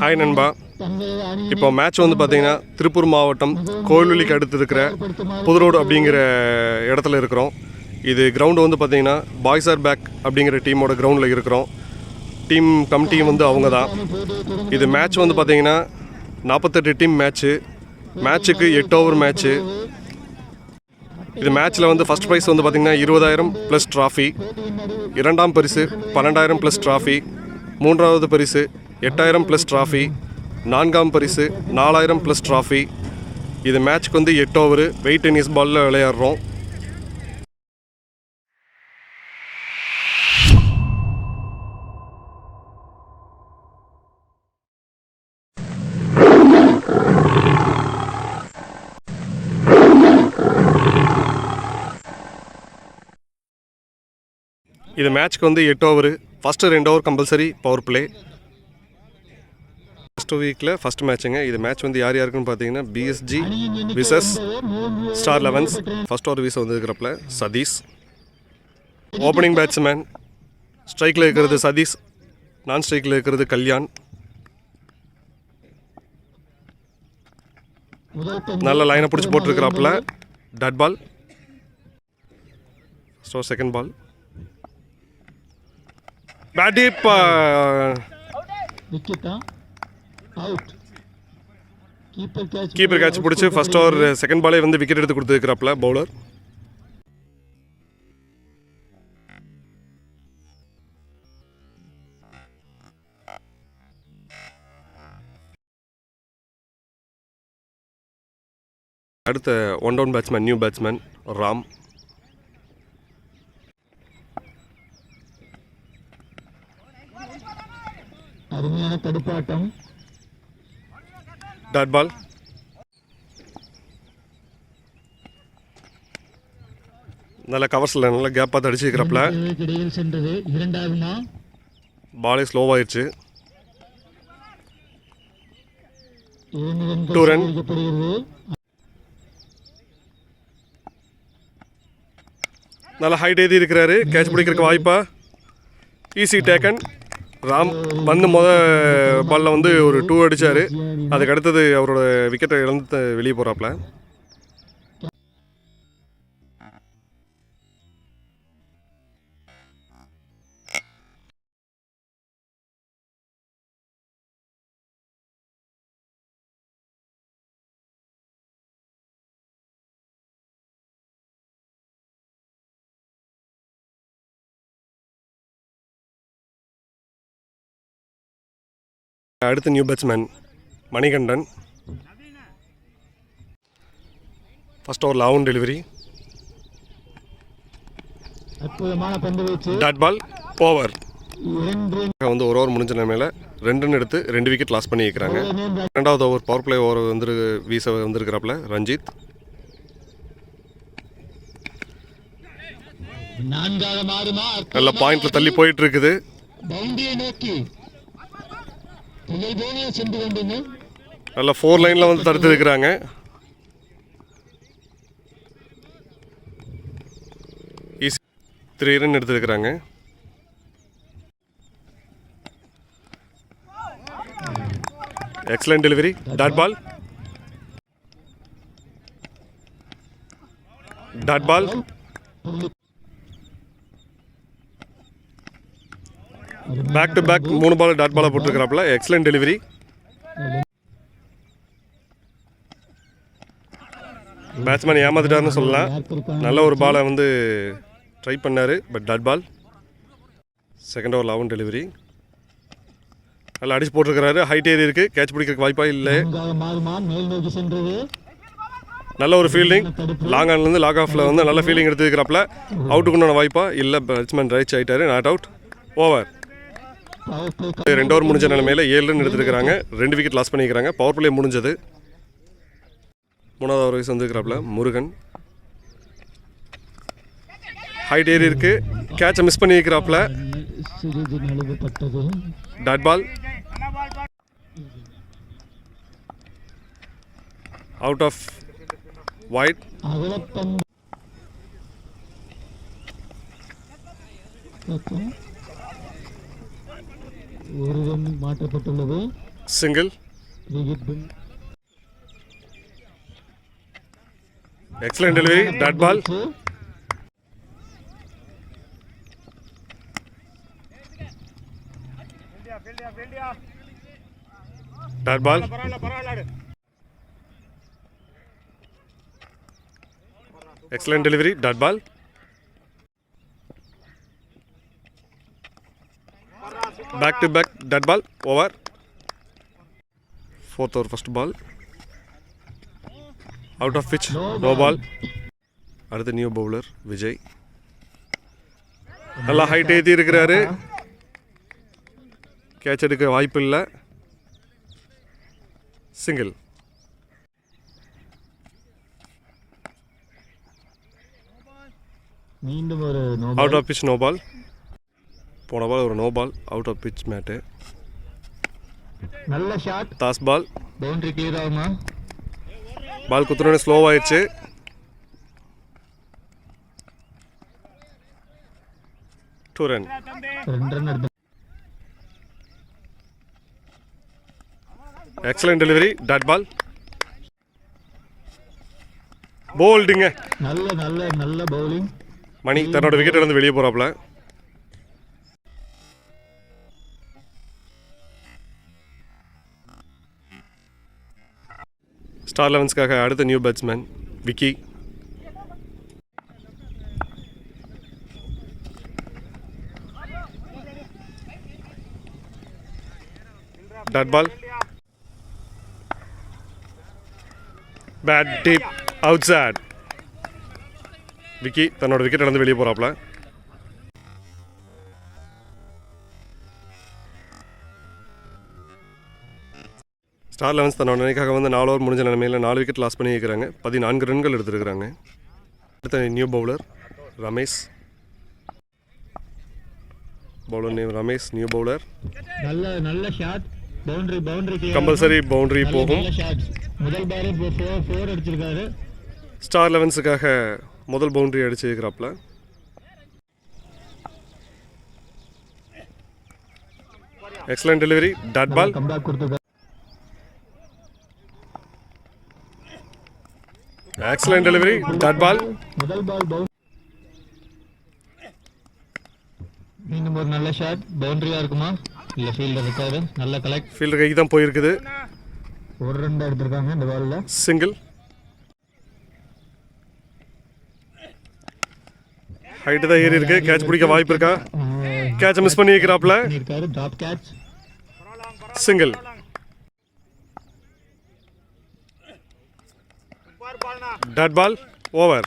Hi நண்பா. இப்போ match வந்து பார்த்தீங்கன்னா திருப்பூர் மாவட்டம் கோயில்வெளிக்கு அடுத்து இருக்கிற புதுரோடு அப்படிங்கிற இடத்துல இருக்கிறோம். இது கிரவுண்டு வந்து பார்த்தீங்கன்னா பாய்ஸ் ஆர் பேக் அப்படிங்கிற டீமோட கிரவுண்டில் இருக்கிறோம். டீம் கமிட்டி வந்து அவங்க தான். இது மேட்ச் வந்து பார்த்தீங்கன்னா நாற்பத்தெட்டு டீம் மேட்ச்சு மேட்ச்சுக்கு எட்டு ஓவர் மேட்ச்சு இது மேட்ச்சில் வந்து ஃபஸ்ட் ப்ரைஸ் வந்து பார்த்தீங்கன்னா இருபதாயிரம் ப்ளஸ் ட்ராஃபி இரண்டாம் பரிசு பன்னெண்டாயிரம் ப்ளஸ் ட்ராஃபி மூன்றாவது பரிசு எட்டாயிரம் ப்ளஸ் ட்ராஃபி நான்காம் பரிசு நாலாயிரம் ப்ளஸ் ட்ராஃபி இது மேட்ச்க்கு வந்து எட்டு ஓவர் வெயிட் டென்னிஸ் பாலில் விளையாடுறோம். இது மேட்ச்க்கு வந்து எட்டு ஓவர் ஃபஸ்ட்டு ரெண்டு over compulsory power play first வீக்கில் ஃபஸ்ட் மேட்சுங்க இது மேட்ச் வந்து யார் யாருக்குன்னு பார்த்தீங்கன்னா PSG versus star elevens first over வீச வந்துருக்கிறப்பல சதீஷ். ஓப்பனிங் பேட்ஸ்மேன் ஸ்ட்ரைக்கில் இருக்கிறது சதீஷ். நான் ஸ்ட்ரைக்கில் இருக்கிறது கல்யாண். நல்ல லைனை பிடிச்சி போட்டிருக்கிறாப்புல dot ball so second ball bat இப்போ அவுட் கீப்பர் கேட்ச் பிடிச்சி ஃபர்ஸ்ட் ஓவர் செகண்ட் பாலே வந்து விக்கெட் எடுத்து கொடுத்துருக்கிறாப்புல பவுலர் அடுத்த one down batsman new batsman Ram. அருமையான தடுப்பாட்டம். டாட் பால் நல்ல கவர்ஸில் நல்ல கேப் பார்த்து அடிச்சுக்கிறாப்புல தேவைக்கு இடையில் சென்றது இரண்டாவதுனா. பாலே Two run. சம்பாதிக்கப்படுகிறது நல்ல ஹைட் ஏறி இருக்கிறாரு. கேட்ச் பிடிக்கிறதுக்கு வாய்ப்பா. ஈஸி டேக்கன் ராம் வந்து முத பால்ல வந்து ஒரு டூ அடித்தார் அதுக்கு அடுத்தது அவரோட விக்கெட்டை இழந்து வெளியே போறாப்ல. அடுத்து new batsman Manikandan. First over லாவுன் delivery அற்புதமான பந்து வீச்சு. டாட் பால் ஓவர் வந்து ஒரு ஓவர் முடிஞ்ச நிலைமையில ரெண்டு ரன் எடுத்து ரெண்டு விக்கெட் லாஸ் பண்ணி வைக்கிறாங்க ரெண்டாவது ஓவர் பவர் பிளே ஓவர் வந்து வீச வந்திருக்கிறாப்புல ரஞ்சித். நல்ல பாயிண்ட்ல தள்ளி போயிட்டு இருக்குது. நல்ல ஃபோர் லைனில் வந்து தடுத்து இருக்கிறாங்க. Three run எடுத்துருக்குறாங்க. Excellent delivery dot ball dot ball back to back மூணு பால் டாட் பாலாக போட்டிருக்கிறாப்புல. எக்ஸலன்ட் டெலிவரி பேட்ஸ்மேன் ஏமாத்திட்டாருன்னு சொல்லலாம். நல்ல ஒரு பாலை வந்து ட்ரை பண்ணார் but dot ball second over eleven delivery நல்லா அடிச்சு போட்டிருக்கிறாரு. ஹைட் ஏறி இருக்குது கேட்ச் பிடிக்கிறதுக்கு வாய்ப்பாக இல்லை. நல்ல ஒரு ஃபீல்டிங் லாங் ஆன்லேருந்து லாக் ஆஃபில் வந்து நல்ல ஃபீல்டிங் எடுத்துருக்கிறாப்புல அவுட்டுக்குண்டான வாய்ப்பாக இல்லை பேட்ஸ்மேன் ரைட்ஸ் ஆகிட்டாரு நாட் அவுட் ஓவர் ரெண்டு ஓவர் முடிஞ்ச நிலமையில ஏழு ரன் எடுத்துருக்காங்க ரெண்டு விக்கெட் லாஸ் பண்ணிக்கிறாங்க. பவர் பிளே முடிஞ்சது. மூணாவது ஓவர் வயசு வந்துருக்கிறாப்புல முருகன். ஹைட் ஏறி இருக்கு. கேட்சை மிஸ் பண்ணி dot ball out of wide Okay. ஒரு ரன் மாற்றப்பட்டுள்ளது single wicket bin excellent delivery dot ball dot ball excellent delivery dot ball back to back dot ball over fourth over first ball out of pitch no ball அடுத்த new bowler Vijay நல்லா height ஏற்றி இருக்கிறாரு. Catch எடுக்க வாய்ப்பு இல்லை. Single மீண்டும் ஒரு no ball. Out of pitch no ball போன பால் ஒரு no ball out of pitch மேட்டு நல்ல ஷாட் தாஸ் பால் பவுண்டரி கிளியர் ஆகுமா? பால் குத்துனோடனே ஸ்லோவாயிடுச்சு two run excellent delivery dot ball போல்டுங்க நல்ல நல்ல நல்ல பவுலிங் மணி தன்னோட விக்கெட் இருந்து வெளியே போறாப்ல. ஸ்டார் லெவன்ஸ்க்காக அடுத்த new batsman Vicky dot ball bat deep outside Vicky தன்னோட விக்கெட் இழந்து வெளியே போகிறாப்ல ஸ்டார் லெவன்ஸ் தன்னோட நிலைக்காக வந்து நாலு ஓவர் முடிஞ்ச நிலைமையில் நாலு விக்கெட் லாஸ் பண்ணியிருக்கிறாங்க. பதினான்கு ரன்கள் எடுத்திருக்கிறாங்க. அடுத்த new bowler Ramesh. Bowler name Ramesh new bowler நல்ல நல்ல shot boundary boundary compulsory boundary போகும். முதல் பாரு ஃபோர் அடிச்சிருக்காரு. ஸ்டார் லெவன்ஸுக்காக முதல் boundary அடிச்சிருக்கிறாப்ல. Excellent delivery dot ball excellent delivery dot ball முதல் பால் பவுண்ட் மீண்டும் ஒரு நல்ல ஷாட் பவுண்டரியா இருக்குமா? இல்ல ஃபீல்டர் இருக்காரு. நல்ல கலெக்ட் ஃபீல்டர் கைக்கு தான் போயிருக்குது. ஒரு ரன் எடுத்திருக்காங்க இந்த பால்ல சிங்கிள் ஹைட்டு தான் ஏறி இருக்கு. கேட்ச் பிடிக்க வாய்ப்பு இருக்கா? கேட்சை மிஸ் பண்ணி வைக்கிறாப்ல இருக்காரு top catch single dot ball over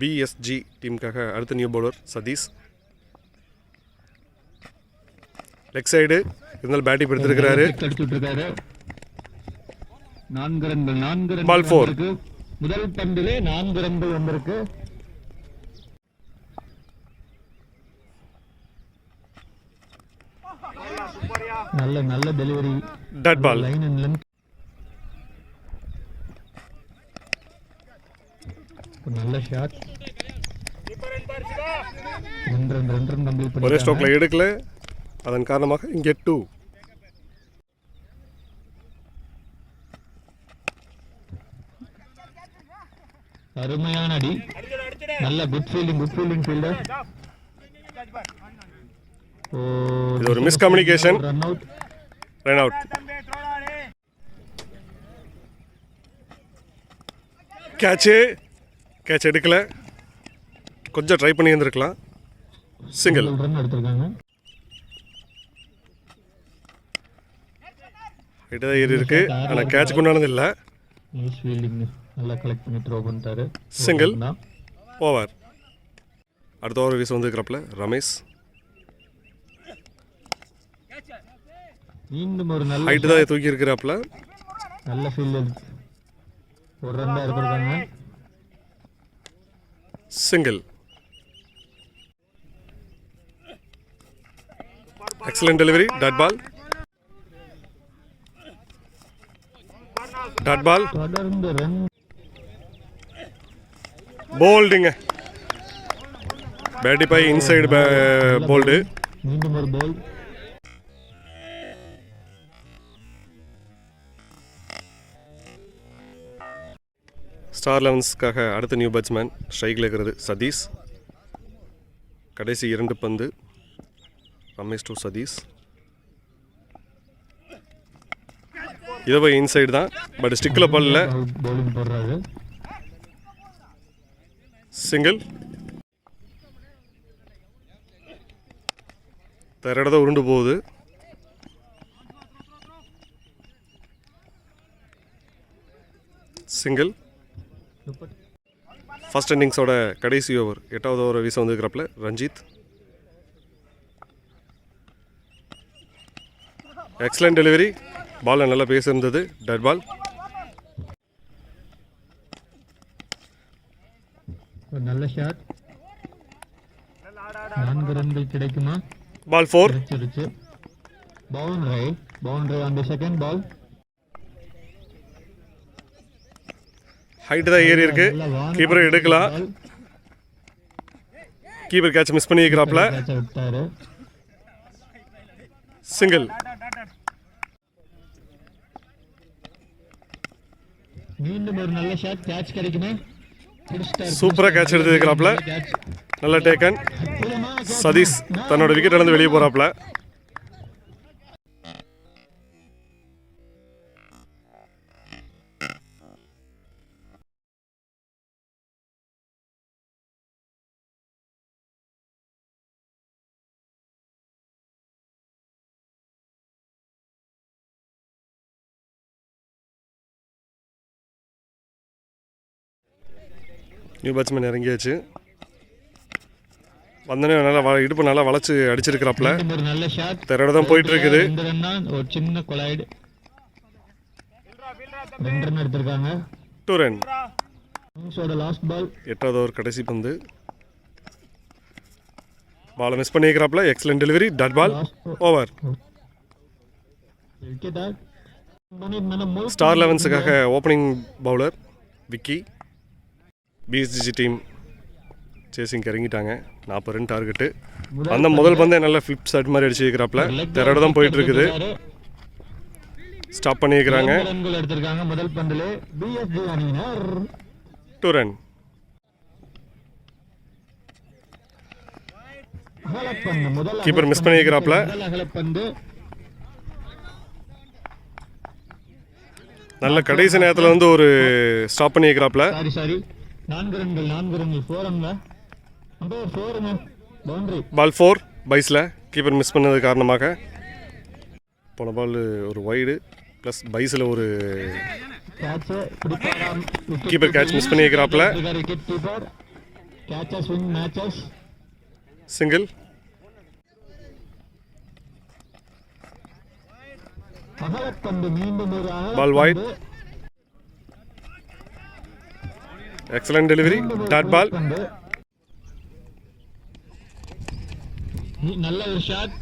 PSG டீமுக்காக அடுத்த new bowler Satish. Leg side இருந்தாலும் பேட்டிங் எடுத்திருக்கிறாரு நான்கு ரன்கள் நான்கு four. வந்திருக்கு. முதல் பந்திலே நான்கு ரன்கள் வந்திருக்கு. நல்ல நல்ல delivery dot ball line and length நல்ல ஷாட் ரெண்டு ரன் ரெண்டு ரன் கம்ப்ளீட் ஒரே பண்ணி ஸ்ட்ரோக்கில் எடுக்கல. அதன் காரணமாக இங்கே டூ அருமையான அடி. நல்ல good fielding good fielding fielder இது ஒரு miscommunication. Run out run out catch catch எடுக்கல. கொஞ்சம் ட்ரை பண்ணி இருந்திருக்கலாம். சிங்கிள் ரன் எடுத்திருக்காங்க. ஹைட்டு தான் ஏறி இருக்கு. ஆனால் கேட்ச் கொண்டானது இல்லை. நல்லா கலெக்ட் பண்ணி த்ரோ பண்ணிட்டாரு. தான் ஓவர் அடுத்த ஓவர் வீஸ் வந்துருக்கிறப்பல ரமேஷ். மீண்டும் ஒரு நல்ல ஹைட்டு தான் தூக்கி இருக்கிறாப்புல நல்ல ஃபீல்டர் ஒரு ரன் தான் எடுத்திருக்காங்க. Single excellent delivery dot ball dot ball போல்டுங்க பேட்டி பை இன்சைடு போல்டு ஸ்டார் லெவன்ஸ்க்காக அடுத்த நியூ பேட்ஸ்மேன் ஸ்ட்ரைக்கில் இருக்கிறது சதீஷ். கடைசி இரண்டு பந்து ரமேஷ் டூ சதீஷ். இதுவே இன்சைடு தான் பட் ஸ்டிக்கில் பல்ல. சிங்கிள் தரடத உருண்டு போகுது. சிங்கிள் ஃபர்ஸ்ட் இன்னிங்ஸோட கடைசி ஓவர் எட்டாவது ஓவர் வீச வந்துருக்கிறப்பல ரஞ்சித். எக்ஸலண்ட் டெலிவரி பால் நல்லா பேசியிருந்தது டெட் பால் நல்ல ஷாட் நான்கு ரன்கள் கிடைக்குமா? Ball four boundary boundary on the second ball height தான் ஏறி இருக்கு. கீப்பர் எடுக்கலாம். கீப்பர் கேட்ச் மிஸ் பண்ணியிருக்கிறாப்ல விட்டாரு. சிங்கிள் மீண்டும் ஒரு நல்ல ஷாட் கேட்ச் கிடைக்குமா. சூப்பரா catch எடுத்திருக்கிறாப்ல. catch. நல்ல டேக்கன். சதீஷ் தன்னோட விக்கெட் இழந்து வெளியே போறாப்ல நியூ பேட்ஸ்மேன் இறங்கியாச்சு. வந்தனே நல்லா இடுப்பு நல்லா வளைச்சு அடிச்சிருக்கிறாப்ல நல்ல ஷாட் தெரட தான் போயிட்டு இருக்குது ஒரு சின்ன கொலாய்டு ரெண்டு ரன் எடுத்திருக்காங்க. டூ ரன் இன்னிங்ஸோட லாஸ்ட் பால் எட்டாவது ஓவர் கடைசி பந்து. பாலை miss பண்ணியிருக்கிறாப்ல excellent delivery dot ball over star லெவன்ஸுக்காக opening bowler Vicky PSTG team chasing இறங்கிட்டாங்க நாற்பது ரன் டார்கெட்டு அந்த முதல் பந்தே. நல்ல ஃபிளிப் ஷாட் மாதிரி அடிச்சிருக்கிறாப்ல தெரட தான் போயிட்டு இருக்குது. ஸ்டாப் பண்ணியிருக்கிறாங்க டூ ரன் Keeper miss பண்ணியிருக்கிறாப்ல. நல்ல கடைசி நேரத்தில் வந்து ஒரு ஸ்டாப் பண்ணியிருக்கிறாப்ல. நான்கு ரன்கள் நான்கு ரன்கள். ஃபோர் அம்பையர் ஃபோருங்க பவுண்டரி பால் ஃபோர் பைஸில் கீப்பர் மிஸ் பண்ணது காரணமாக. போன பால் ஒரு வைடு ப்ளஸ் பைஸில் ஒரு catch keeper catches win matches single அகலப்பந்து மீண்டும் ஒரு Ball wide. அகலப்பந்து. எக்ஸலண்ட் டெலிவரி மீண்டும் ஒரு டாட் பால் பந்து. நீ- நல்ல ஒரு ஷாட்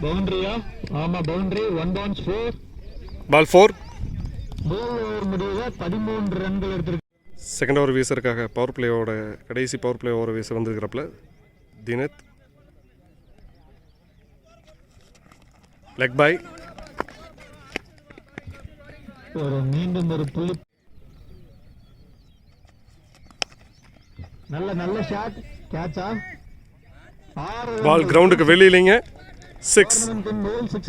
பவுண்டரியா ஆமா boundary one bounce four ball four பதிமூன்று ரன்கள் எடுத்திருக்கு செகண்ட் ஓவர் வீசருக்காக பவர் பிளேயோட கடைசி பவர் பிளே ஓவர் வீச வந்திருக்கிறப்பல தினத். லெக் பாய் மீண்டும் ஒரு புள்ளி நல்ல நல்ல ஷாட் கேட்சா பால் கிரவுண்டுக்கு வெளியிலைங்க. சிக்ஸ்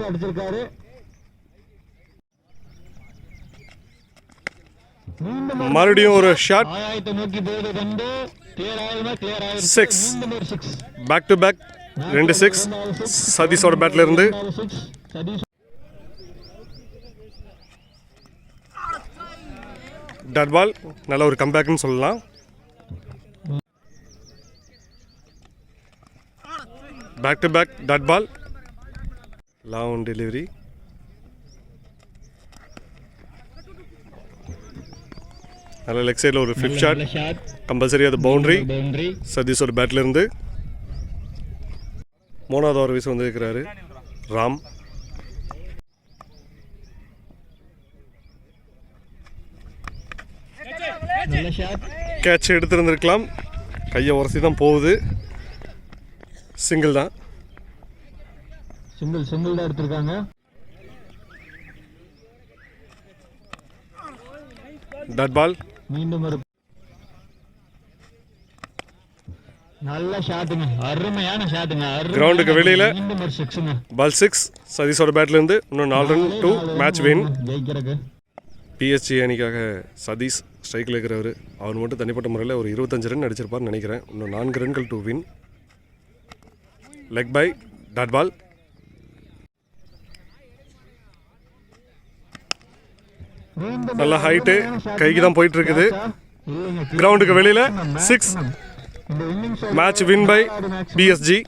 அடிச்சிருக்காரு. மறுபடியும் ஒரு shot six back to back ரெண்டு சிக்ஸ் சதீஷோட பேட்ல இருந்து. டாட் பால் நல்ல ஒரு கம்பேக்னு சொல்லலாம். Back to back dot ball long delivery நல்ல லெக் சைடில் ஒரு ஃபிஃப்த் ஷாட் கம்பல்சரி அது பவுண்டரி சதீஷோட பேட்ல இருந்து மூணாவது ஓவர் வீச வந்திருக்கிறாரு. ராம். கேட்ச் எடுத்திருந்திருக்கலாம். கையை உரசி தான் போகுது. சிங்கிள் தான். சிங்கிள் சிங்கிள் தான் எடுத்திருக்காங்க. தட் பால் மீண்டும் ஒரு நல்ல ஷாட்டுங்க. அருமையான ஷாட்டுங்க. கிரவுண்டுக்கு வெளியில. பால் சிக்ஸ் சதீஷோட பேட்ல இருந்து இன்னும் நாலு run two match win PSC அணிக்காக சதீஷ் ஸ்ட்ரைக்கில் இருக்கிறவர். அவர் மட்டும் தனிப்பட்ட முறையில் ஒரு இருபத்தஞ்சு ரன் அடிச்சிருப்பார்னு நினைக்கிறேன். இன்னும் நான்கு ரன்கள் two win leg bye dot ball நல்ல ஹைட்டு கைக்கு தான் போயிட்டு இருக்குது கிரவுண்டுக்கு வெளியில six match win by PSG